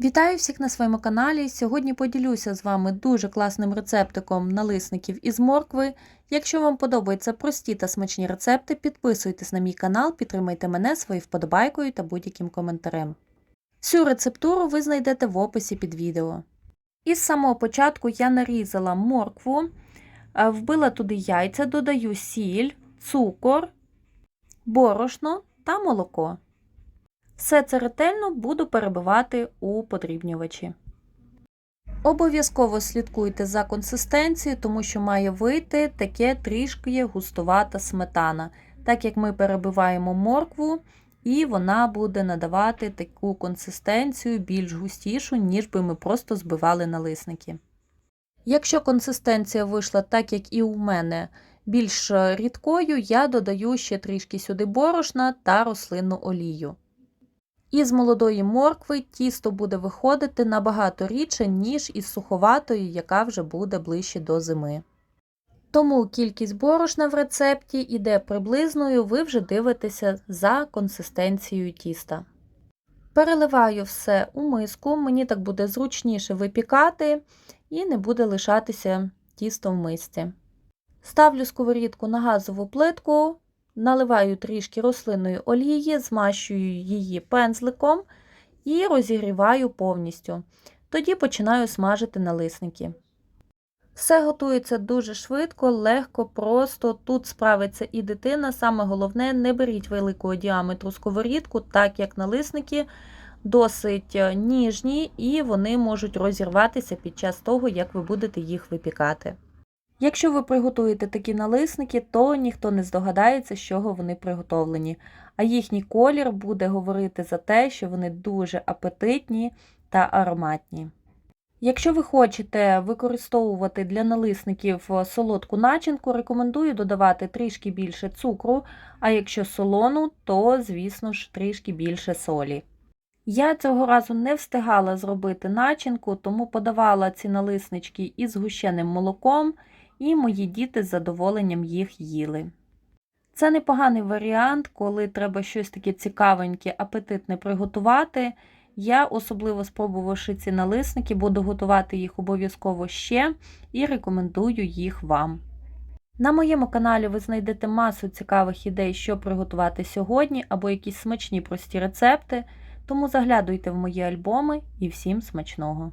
Вітаю всіх на своєму каналі. Сьогодні поділюся з вами дуже класним рецептиком налисників із моркви. Якщо вам подобаються прості та смачні рецепти, підписуйтесь на мій канал, підтримайте мене своєю вподобайкою та будь-яким коментарем. Всю рецептуру ви знайдете в описі під відео. Із самого початку я нарізала моркву, е, вбила туди яйця, додаю сіль, цукор, борошно та молоко. Все це ретельно буду перебивати у подрібнювачі. Обов'язково слідкуйте за консистенцією, тому що має вийти таке трішки густувата сметана, так як ми перебиваємо моркву, і вона буде надавати таку консистенцію більш густішу, ніж би ми просто збивали налисники. Якщо консистенція вийшла так, як і у мене, більш рідкою, я додаю ще трішки сюди борошна та рослинну олію. Із молодої моркви тісто буде виходити набагато рідше, ніж із суховатої, яка вже буде ближче до зими. Тому кількість борошна в рецепті йде приблизною, ви вже дивитеся за консистенцією тіста. Переливаю все у миску, мені так буде зручніше випікати і не буде лишатися тісто в мисці. Ставлю сковорідку на газову плитку, наливаю трішки рослинної олії, змащую її пензликом і розігріваю повністю. Тоді починаю смажити налисники. Все готується дуже швидко, легко, просто. Тут справиться і дитина. Саме головне, не беріть великого діаметру сковорідку, так як налисники досить ніжні і вони можуть розірватися під час того, як ви будете їх випікати. Якщо ви приготуєте такі налисники, то ніхто не здогадається, з чого вони приготовлені, а їхній колір буде говорити за те, що вони дуже апетитні та ароматні. Якщо ви хочете використовувати для налисників солодку начинку, рекомендую додавати трішки більше цукру, а якщо солону, то, звісно ж, трішки більше солі. Я цього разу не встигала зробити начинку, тому подавала ці налиснички із згущеним молоком і мої діти з задоволенням їх їли. Це непоганий варіант, коли треба щось таке цікавеньке, апетитне приготувати. Я, особливо спробувавши ці налисники, буду готувати їх обов'язково ще і рекомендую їх вам. На моєму каналі ви знайдете масу цікавих ідей, що приготувати сьогодні, або якісь смачні прості рецепти, тому заглядуйте в мої альбоми і всім смачного!